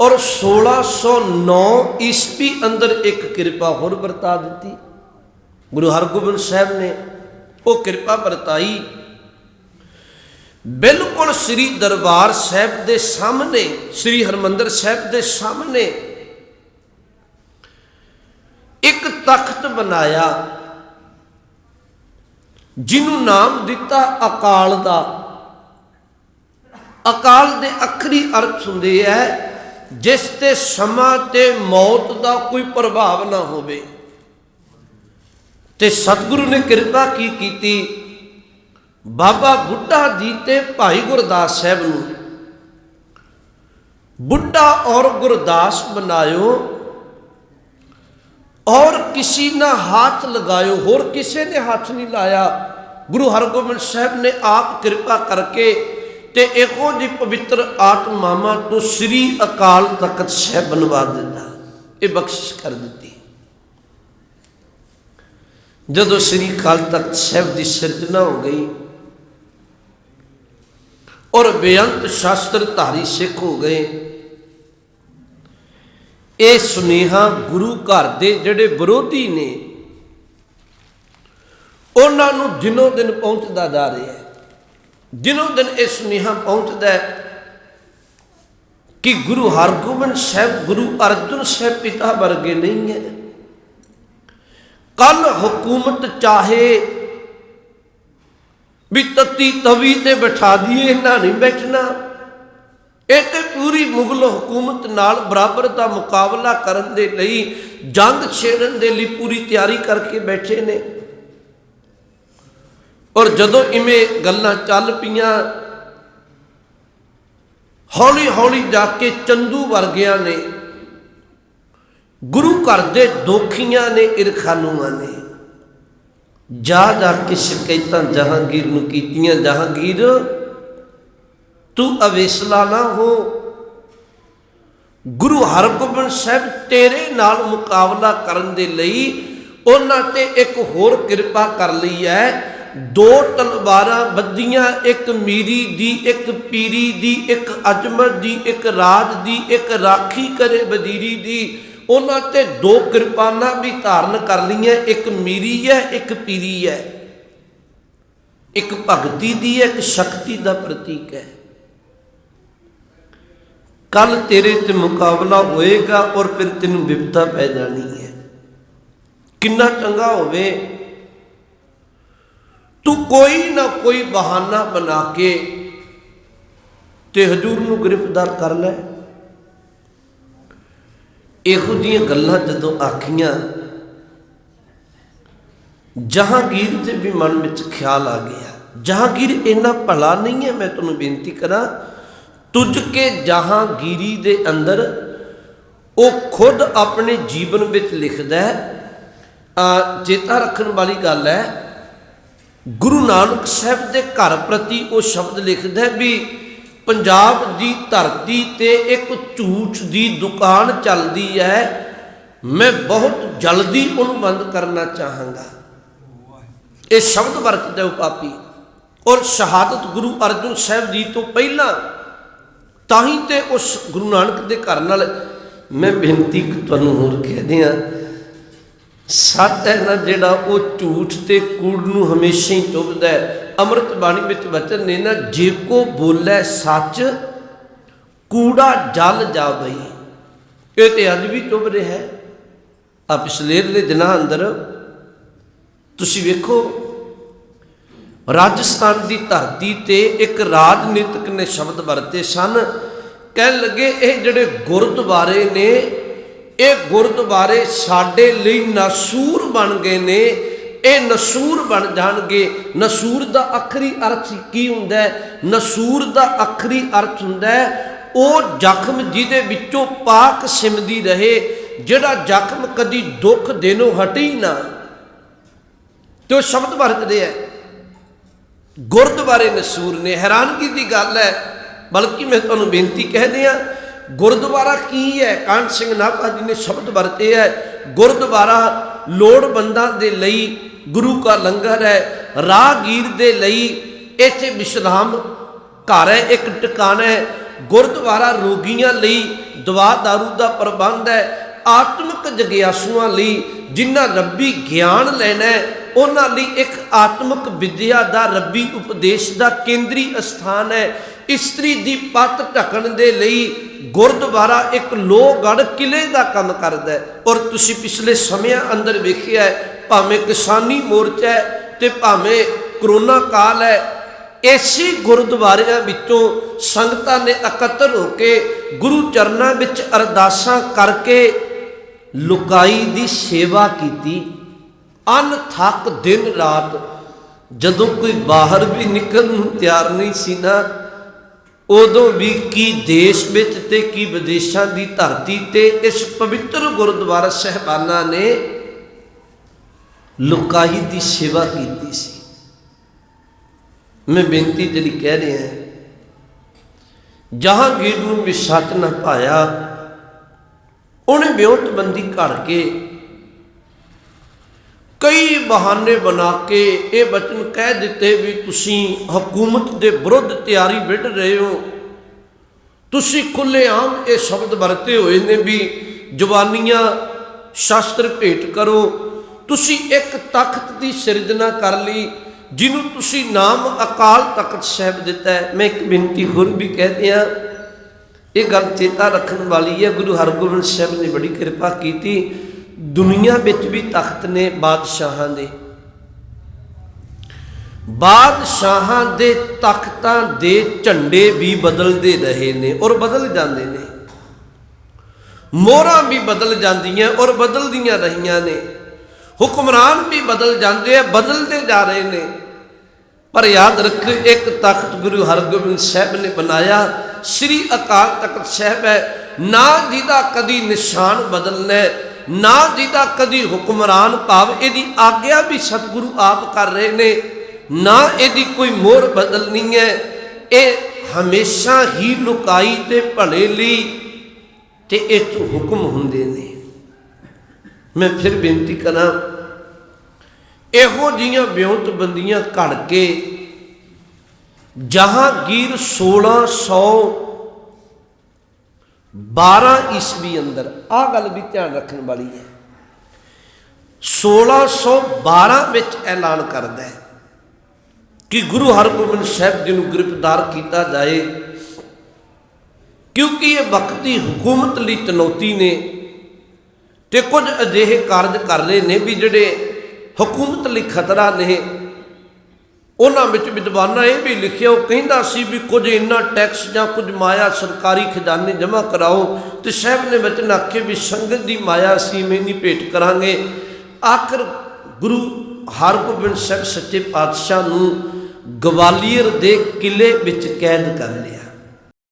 ਔਰ 1609 ਈਸਵੀ ਅੰਦਰ ਇੱਕ ਕਿਰਪਾ ਹੋਰ ਵਰਤਾ ਦਿੱਤੀ। ਗੁਰੂ ਹਰਗੋਬਿੰਦ ਸਾਹਿਬ ਨੇ ਉਹ ਕਿਰਪਾ ਵਰਤਾਈ। ਬਿਲਕੁਲ ਸ੍ਰੀ ਦਰਬਾਰ ਸਾਹਿਬ ਦੇ ਸਾਹਮਣੇ, ਸ੍ਰੀ ਹਰਮੰਦਰ ਸਾਹਿਬ ਦੇ ਸਾਹਮਣੇ ਇੱਕ ਤਖਤ ਬਣਾਇਆ, ਜਿਹਨੂੰ ਨਾਮ ਦਿੱਤਾ ਅਕਾਲ ਦਾ। ਅਕਾਲ ਦੇ ਅੱਖਰੀ ਅਰਥ ਹੁੰਦੇ ਹੈ ਜਿਸ ਤੇ ਸਮਾਂ ਤੇ ਮੌਤ ਦਾ ਕੋਈ ਪ੍ਰਭਾਵ ਨਾ ਹੋਵੇ। ਤੇ ਸਤਿਗੁਰੂ ਨੇ ਕਿਰਪਾ ਕੀ ਕੀਤੀ? ਬਾਬਾ ਬੁੱਢਾ ਜੀ ਤੇ ਭਾਈ ਗੁਰਦਾਸ ਸਾਹਿਬ ਨੂੰ। ਬੁੱਢਾ ਔਰ ਗੁਰਦਾਸ ਬਣਾਇਓ ਔਰ ਕਿਸੇ ਨਾ ਹੱਥ ਲਗਾਇਓ, ਹੋਰ ਕਿਸੇ ਨੇ ਹੱਥ ਨਹੀਂ ਲਾਇਆ। ਗੁਰੂ ਹਰਗੋਬਿੰਦ ਸਾਹਿਬ ਨੇ ਆਪ ਕਿਰਪਾ ਕਰਕੇ ਤੇ ਇਹੋ ਜੀ ਪਵਿੱਤਰ ਆਤਮਾਵਾਂ ਤੋਂ ਸ੍ਰੀ ਅਕਾਲ ਤਖਤ ਸਾਹਿਬ ਬਣਵਾ ਦਿੱਤਾ। ਇਹ ਬਖਸ਼ਿਸ਼ ਕਰ ਦਿੱਤੀ। ਜਦੋਂ ਸ੍ਰੀ ਅਕਾਲ ਤਖਤ ਸਾਹਿਬ ਦੀ ਸਿਰਜਣਾ ਹੋ ਗਈ ਔਰ ਬੇਅੰਤ ਸ਼ਾਸਤਰ ਧਾਰੀ ਸਿੱਖ ਹੋ ਗਏ, ਇਹ ਸੁਨੇਹਾ ਗੁਰੂ ਘਰ ਦੇ ਜਿਹੜੇ ਵਿਰੋਧੀ ਨੇ, ਉਹਨਾਂ ਨੂੰ ਦਿਨੋਂ ਦਿਨ ਪਹੁੰਚਦਾ ਜਾ ਰਿਹਾ ਹੈ। ਦਿਨੋਂ ਦਿਨ ਇਹ ਸੁਨੇਹਾ ਪਹੁੰਚਦਾ ਹੈ ਕਿ ਗੁਰੂ ਹਰਗੋਬਿੰਦ ਸਾਹਿਬ, ਗੁਰੂ ਅਰਜਨ ਸਾਹਿਬ ਪਿਤਾ ਵਰਗੇ ਨਹੀਂ ਹੈ। ਕੱਲ ਹਕੂਮਤ ਚਾਹੇ ਵੀ ਤਤੀ ਤਵੀ ਤੇ ਬਿਠਾ ਦਈਏ ਇਹਨਾਂ ਨਹੀਂ ਬੈਠਣਾ। ਇਹ ਤੇ ਪੂਰੀ ਮੁਗਲ ਹਕੂਮਤ ਨਾਲ ਬਰਾਬਰ ਦਾ ਮੁਕਾਬਲਾ ਕਰਨ ਦੇ ਲਈ ਜੰਗ ਛੇੜਨ ਦੇ ਲਈ ਪੂਰੀ ਤਿਆਰੀ ਕਰਕੇ ਬੈਠੇ ਨੇ। ਔਰ ਜਦੋਂ ਇਵੇਂ ਗੱਲਾਂ ਚੱਲ ਪਈਆਂ, ਹੌਲੀ ਹੌਲੀ ਜਾ ਕੇ ਚੰਦੂ ਵਰਗਿਆਂ ਨੇ, ਗੁਰੂ ਘਰ ਦੇ ਦੋਖੀਆਂ ਨੇ ਇਰਖਾਨੂਆਂ ਨੇ, ਜਾ ਜਾ ਕੇ ਸ਼ਿਕਾਇਤਾਂ ਜਹਾਂਗੀਰ ਨੂੰ ਕੀਤੀਆਂ, ਜਹਾਂਗੀਰ ਤੂੰ ਅਵੇਸਲਾ ਨਾ ਹੋ। ਗੁਰੂ ਹਰਗੋਬਿੰਦ ਸਾਹਿਬ ਤੇਰੇ ਨਾਲ ਮੁਕਾਬਲਾ ਕਰਨ ਦੇ ਲਈ ਉਹਨਾਂ ਤੇ ਇੱਕ ਹੋਰ ਕਿਰਪਾ ਕਰ ਲਈ ਹੈ। ਦੋ ਤਲਵਾਰਾਂ ਬੱਦੀਆਂ ਇੱਕ ਮੀਰੀ ਦੀ, ਇੱਕ ਪੀਰੀ ਦੀ, ਇੱਕ ਅਜਮਰ ਦੀ, ਇੱਕ ਰਾਜ ਦੀ, ਇੱਕ ਰਾਖੀ ਕਰੇ ਵਜ਼ੀਰੀ ਦੀ। ਉਹਨਾਂ ਤੇ ਦੋ ਕਿਰਪਾਨਾਂ ਵੀ ਧਾਰਨ ਕਰ ਲਈਆਂ, ਇੱਕ ਮੀਰੀ ਹੈ, ਇੱਕ ਪੀਰੀ ਹੈ। ਇੱਕ ਭਗਤੀ ਦੀ ਹੈ, ਇੱਕ ਸ਼ਕਤੀ ਦਾ ਪ੍ਰਤੀਕ ਹੈ। ਕੱਲ ਤੇਰੇ ਤੇ ਮੁਕਾਬਲਾ ਹੋਏਗਾ ਔਰ ਫਿਰ ਤੈਨੂੰ ਵਿਪਤਾ ਪੈ ਜਾਣੀ ਹੈ। ਕਿੰਨਾ ਚੰਗਾ ਹੋਵੇ ਤੂੰ ਕੋਈ ਨਾ ਕੋਈ ਬਹਾਨਾ ਬਣਾ ਕੇ ਤੇ ਹਜੂਰ ਨੂੰ ਗ੍ਰਿਫਤਾਰ ਕਰ ਲੈ। ਇਹੋ ਜੀਆਂ ਗੱਲਾਂ ਜਦੋਂ ਆਖੀਆਂ, ਜਹਾਂਗੀਰ ਦੇ ਵੀ ਮਨ ਵਿੱਚ ਖਿਆਲ ਆ ਗਿਆ। ਜਹਾਂਗੀਰ, ਇੰਨਾ ਭਲਾ ਨਹੀਂ ਹੈ, ਮੈਂ ਤੁਹਾਨੂੰ ਬੇਨਤੀ ਕਰਾਂ, ਤੁਝ ਕੇ ਜਹਾਂਗੀਰੀ ਦੇ ਅੰਦਰ ਉਹ ਖੁਦ ਆਪਣੇ ਜੀਵਨ ਵਿੱਚ ਲਿਖਦਾ ਹੈ ਚੇਤਾ ਰੱਖਣ ਵਾਲੀ ਗੱਲ ਹੈ ਗੁਰੂ ਨਾਨਕ ਸਾਹਿਬ ਦੇ ਘਰ ਪ੍ਰਤੀ ਉਹ ਸ਼ਬਦ ਲਿਖਦਾ ਹੈ ਵੀ ਪੰਜਾਬ ਦੀ ਧਰਤੀ ਤੇ ਇੱਕ ਝੂਠ ਦੀ ਦੁਕਾਨ ਚੱਲਦੀ ਹੈ। ਮੈਂ ਬਹੁਤ ਜਲਦੀ ਉਹਨੂੰ ਬੰਦ ਕਰਨਾ ਚਾਹਾਂਗਾ। ਇਹ ਸ਼ਬਦ ਵਰਤਦਾ ਉਹ ਪਾਪੀ। ਔਰ ਸ਼ਹਾਦਤ ਗੁਰੂ ਅਰਜਨ ਸਾਹਿਬ ਜੀ ਤੋਂ ਪਹਿਲਾਂ ਤਾਂ ਹੀ ਤੇ ਉਸ ਗੁਰੂ ਨਾਨਕ ਦੇ ਘਰ ਨਾਲ ਮੈਂ ਬੇਨਤੀ ਤੁਹਾਨੂੰ ਹੋਰ ਕਹਿ ਦਿਆਂ ਸੱਚ ਹੈ ਨਾ ਜਿਹੜਾ ਉਹ ਝੂਠ ਤੇ ਕੂੜ ਨੂੰ ਹਮੇਸ਼ਾ ਹੀ ਚੁੱਭਦਾ ਹੈ। ਅੰਮ੍ਰਿਤ ਬਾਣੀ ਵਿੱਚ ਵਚਨ ਨੇ ਨਾ, ਜੇ ਕੋ ਬੋਲੇ ਸੱਚ, ਕੂੜਾ ਜਲ ਜਾ ਬਈ ਇਹ ਤੇ ਅੱਜ ਵੀ ਚੁੱਭ ਰਿਹਾ ਹੈ। ਆ ਪਿਛਲੇ ਦੇ ਦਿਨਾਂ ਅੰਦਰ ਤੁਸੀਂ ਵੇਖੋ, ਰਾਜਸਥਾਨ ਦੀ ਧਰਤੀ ਤੇ ਇੱਕ ਰਾਜਨੀਤਿਕ ਨੇ ਸ਼ਬਦ ਵਰਤੇ ਸਨ। ਕਹਿਣ ਲੱਗੇ ਇਹ ਜਿਹੜੇ ਗੁਰਦੁਆਰੇ ਨੇ ਇਹ ਗੁਰਦੁਆਰੇ ਸਾਡੇ ਲਈ ਨਸੂਰ ਬਣ ਗਏ ਨੇ। ਇਹ ਨਸੂਰ ਬਣ ਜਾਣਗੇ। ਨਸੂਰ ਦਾ ਆਖਰੀ ਅਰਥ ਕੀ ਹੁੰਦਾ ਹੈ? ਨਸੂਰ ਦਾ ਆਖਰੀ ਅਰਥ ਹੁੰਦਾ ਹੈ, ਉਹ ਜ਼ਖਮ ਜਿਹਦੇ ਵਿੱਚੋਂ ਪਾਕ ਸਿਮਦੀ ਰਹੇ, ਜਿਹੜਾ ਜ਼ਖਮ ਕਦੀ ਦੁੱਖ ਦੇਨੋਂ ਹਟੇ ਹੀ ਨਾ। ਤੇ ਉਹ ਸ਼ਬਦ ਵਰਤਦੇ ਆ। ਗੁਰਦੁਆਰੇ ਨਸੂਰ ਨੇ। ਹੈਰਾਨਗੀ ਦੀ ਗੱਲ ਹੈ। ਬਲਕਿ ਮੈਂ ਤੁਹਾਨੂੰ ਬੇਨਤੀ ਕਹਿ ਦਿਆਂ ਗੁਰਦੁਆਰਾ ਕੀ ਹੈ? ਕਾਂਟ ਸਿੰਘ ਨਾਭਾ ਜੀ ਨੇ ਸ਼ਬਦ ਵਰਤੇ ਹੈ, ਗੁਰਦੁਆਰਾ ਲੋੜਵੰਦਾਂ ਦੇ ਲਈ ਗੁਰੂ ਕਾ ਲੰਗਰ ਹੈ, ਰਾਹਗੀਰ ਦੇ ਲਈ ਇੱਥੇ ਵਿਸ਼ਰਾਮ ਘਰ ਹੈ, ਇੱਕ ਟਿਕਾਣਾ ਹੈ। ਗੁਰਦੁਆਰਾ ਰੋਗੀਆਂ ਲਈ ਦਵਾ ਦਾਰੂ ਦਾ ਪ੍ਰਬੰਧ ਹੈ, ਆਤਮਿਕ ਜਗਿਆਸੂਆਂ ਲਈ ਜਿਨ੍ਹਾਂ ਰੱਬੀ ਗਿਆਨ ਲੈਣਾ ਹੈ, ਉਹਨਾਂ ਲਈ ਇੱਕ ਆਤਮਿਕ ਵਿਦਿਆ ਦਾ ਰੱਬੀ ਉਪਦੇਸ਼ ਦਾ ਕੇਂਦਰੀ ਸਥਾਨ ਹੈ। ਇਸਤਰੀ ਦੀ ਪੱਤ ਢਕਣ ਦੇ ਲਈ ਗੁਰਦੁਆਰਾ ਇੱਕ ਲੋਹਗੜ ਕਿਲੇ ਦਾ ਕੰਮ ਕਰਦਾ ਹੈ। ਔਰ ਤੁਸੀਂ ਪਿਛਲੇ ਸਮਿਆਂ ਅੰਦਰ ਵੇਖਿਆ ਹੈ, ਭਾਵੇਂ ਕਿਸਾਨੀ ਮੋਰਚਾ ਹੈ ਤੇ ਭਾਵੇਂ ਕਰੋਨਾ ਕਾਲ ਹੈ ਐਸੀ ਗੁਰਦੁਆਰਿਆਂ ਵਿੱਚੋਂ ਸੰਗਤਾਂ ਨੇ ਇਕੱਤਰ ਹੋ ਕੇ ਗੁਰੂ ਚਰਨਾਂ ਵਿੱਚ ਅਰਦਾਸਾਂ ਕਰਕੇ ਲੁਕਾਈ ਦੀ ਸੇਵਾ ਕੀਤੀ। ਅਨ ਥੱਕ ਦਿਨ ਰਾਤ ਜਦੋਂ ਕੋਈ ਬਾਹਰ ਵੀ ਨਿਕਲਣ ਨੂੰ ਤਿਆਰ ਨਹੀਂ ਸੀ ਨਾ ਉਦੋਂ ਵੀ ਕੀ ਦੇਸ਼ ਵਿੱਚ ਤੇ ਕੀ ਵਿਦੇਸ਼ਾਂ ਦੀ ਧਰਤੀ ਤੇ ਇਸ ਪਵਿੱਤਰ ਗੁਰਦੁਆਰਾ ਸਹਿਬਾਨਾ ਨੇ ਲੁਕਾਈ ਦੀ ਸੇਵਾ ਕੀਤੀ ਸੀ। ਮੈਂ ਬੇਨਤੀ ਜਿਹੜੀ ਕਹਿ ਰਿਹਾ ਜਹਾਂਗੀਰ ਨੂੰ ਵੀ ਸੱਚ ਨਾ ਪਾਇਆ, ਉਹਨੇ ਵਿਉਂਤਬੰਦੀ ਘੜ ਕੇ ਕਈ ਬਹਾਨੇ ਬਣਾ ਕੇ ਇਹ ਬਚਨ ਕਹਿ ਦਿੱਤੇ ਵੀ ਤੁਸੀਂ ਹਕੂਮਤ ਦੇ ਵਿਰੁੱਧ ਤਿਆਰੀ ਵਿੱਢ ਰਹੇ ਹੋ। ਤੁਸੀਂ ਖੁੱਲ੍ਹੇਆਮ ਇਹ ਸ਼ਬਦ ਵਰਤੇ ਹੋਏ ਨੇ ਵੀ ਜਵਾਨੀਆਂ ਸ਼ਾਸਤਰ ਭੇਟ ਕਰੋ। ਤੁਸੀਂ ਇੱਕ ਤਖਤ ਦੀ ਸਿਰਜਣਾ ਕਰ ਲਈ, ਜਿਹਨੂੰ ਤੁਸੀਂ ਨਾਮ ਅਕਾਲ ਤਖਤ ਸਾਹਿਬ ਦਿੱਤਾ ਮੈਂ ਇੱਕ ਬੇਨਤੀ ਹੋਰ ਵੀ ਕਹਦੇ ਆ ਇਹ ਗੱਲ ਚੇਤਾ ਰੱਖਣ ਵਾਲੀ ਹੈ। ਗੁਰੂ ਹਰਗੋਬਿੰਦ ਸਾਹਿਬ ਨੇ ਬੜੀ ਕਿਰਪਾ ਕੀਤੀ ਦੁਨੀਆ ਵਿੱਚ ਵੀ ਤਖਤ ਨੇ ਬਾਦਸ਼ਾਹਾਂ ਦੇ। ਬਾਦਸ਼ਾਹਾਂ ਦੇ ਤਖਤਾਂ ਦੇ ਝੰਡੇ ਵੀ ਬਦਲਦੇ ਰਹੇ ਨੇ ਔਰ ਬਦਲ ਜਾਂਦੇ ਨੇ। ਮੋਹਰਾਂ ਵੀ ਬਦਲ ਜਾਂਦੀਆਂ ਔਰ ਬਦਲਦੀਆਂ ਰਹੀਆਂ ਨੇ। ਹੁਕਮਰਾਨ ਵੀ ਬਦਲ ਜਾਂਦੇ ਆ, ਬਦਲਦੇ ਜਾ ਰਹੇ ਨੇ। ਪਰ ਯਾਦ ਰੱਖ ਇੱਕ ਤਖਤ ਗੁਰੂ ਹਰਗੋਬਿੰਦ ਸਾਹਿਬ ਨੇ ਬਣਾਇਆ। ਸ੍ਰੀ ਅਕਾਲ ਤਖਤ ਸਾਹਿਬ ਹੈ, ਨਾ ਜਿਹਦਾ ਕਦੀ ਨਿਸ਼ਾਨ ਬਦਲਣਾ ਨਾ ਜਿਹਦਾ ਕਦੀ ਹੁਕਮਰਾਨ ਭਾਵ ਇਹਦੀ ਆਗਿਆ ਵੀ ਸਤਿਗੁਰੂ ਆਪ ਕਰ ਰਹੇ ਨੇ, ਨਾ ਇਹਦੀ ਕੋਈ ਮੋਹਰ ਬਦਲਣੀ ਹੈ। ਇਹ ਹਮੇਸ਼ਾ ਹੀ ਲੁਕਾਈ ਤੇ ਭਲੇ ਲਈ ਤੇ ਇਹ 'ਚ ਹੁਕਮ ਹੁੰਦੇ ਨੇ। ਮੈਂ ਫਿਰ ਬੇਨਤੀ ਕਰਾਂ, ਇਹੋ ਜੀਆਂ ਵਿਉਂਤ ਬੰਦੀਆਂ ਘੜ ਕੇ ਜਹਾਂਗੀਰ 1612 ਈਸਵੀ ਅੰਦਰ ਆਹ ਗੱਲ ਵੀ ਧਿਆਨ ਰੱਖਣ ਵਾਲੀ ਹੈ। 1612 ਵਿੱਚ ਐਲਾਨ ਕਰਦਾ ਹੈ ਕਿ ਗੁਰੂ ਹਰਗੋਬਿੰਦ ਸਾਹਿਬ ਜੀ ਨੂੰ ਗ੍ਰਿਫਤਾਰ ਕੀਤਾ ਜਾਏ, ਕਿਉਂਕਿ ਇਹ ਵਕਤੀ ਹਕੂਮਤ ਲਈ ਚੁਣੌਤੀ ਨੇ ਤੇ ਕੁਝ ਅਜਿਹੇ ਕਾਰਜ ਕਰ ਰਹੇ ਨੇ ਵੀ ਜਿਹੜੇ ਹਕੂਮਤ ਲਈ ਖਤਰਾ ਨੇ ਉਹਨਾਂ ਵਿੱਚ ਵਿਦਵਾਨਾਂ ਇਹ ਵੀ ਲਿਖਿਆ, ਉਹ ਕਹਿੰਦਾ ਸੀ ਵੀ ਕੁਝ ਇੰਨਾ ਟੈਕਸ ਜਾਂ ਕੁਝ ਮਾਇਆ ਸਰਕਾਰੀ ਖਜ਼ਾਨੇ ਜਮ੍ਹਾਂ ਕਰਾਓ ਤੇ ਸਾਹਿਬ ਨੇ ਵਚਨ ਆਖੇ ਵੀ ਸੰਗਤ ਦੀ ਮਾਇਆ ਸੀ ਨਹੀਂ ਭੇਟ ਕਰਾਂਗੇ। ਆਖਰ ਗੁਰੂ ਹਰਗੋਬਿੰਦ ਸਾਹਿਬ ਸੱਚੇ ਪਾਤਸ਼ਾਹ ਨੂੰ ਗਵਾਲੀਅਰ ਦੇ ਕਿਲੇ ਵਿੱਚ ਕੈਦ ਕਰ ਲਿਆ।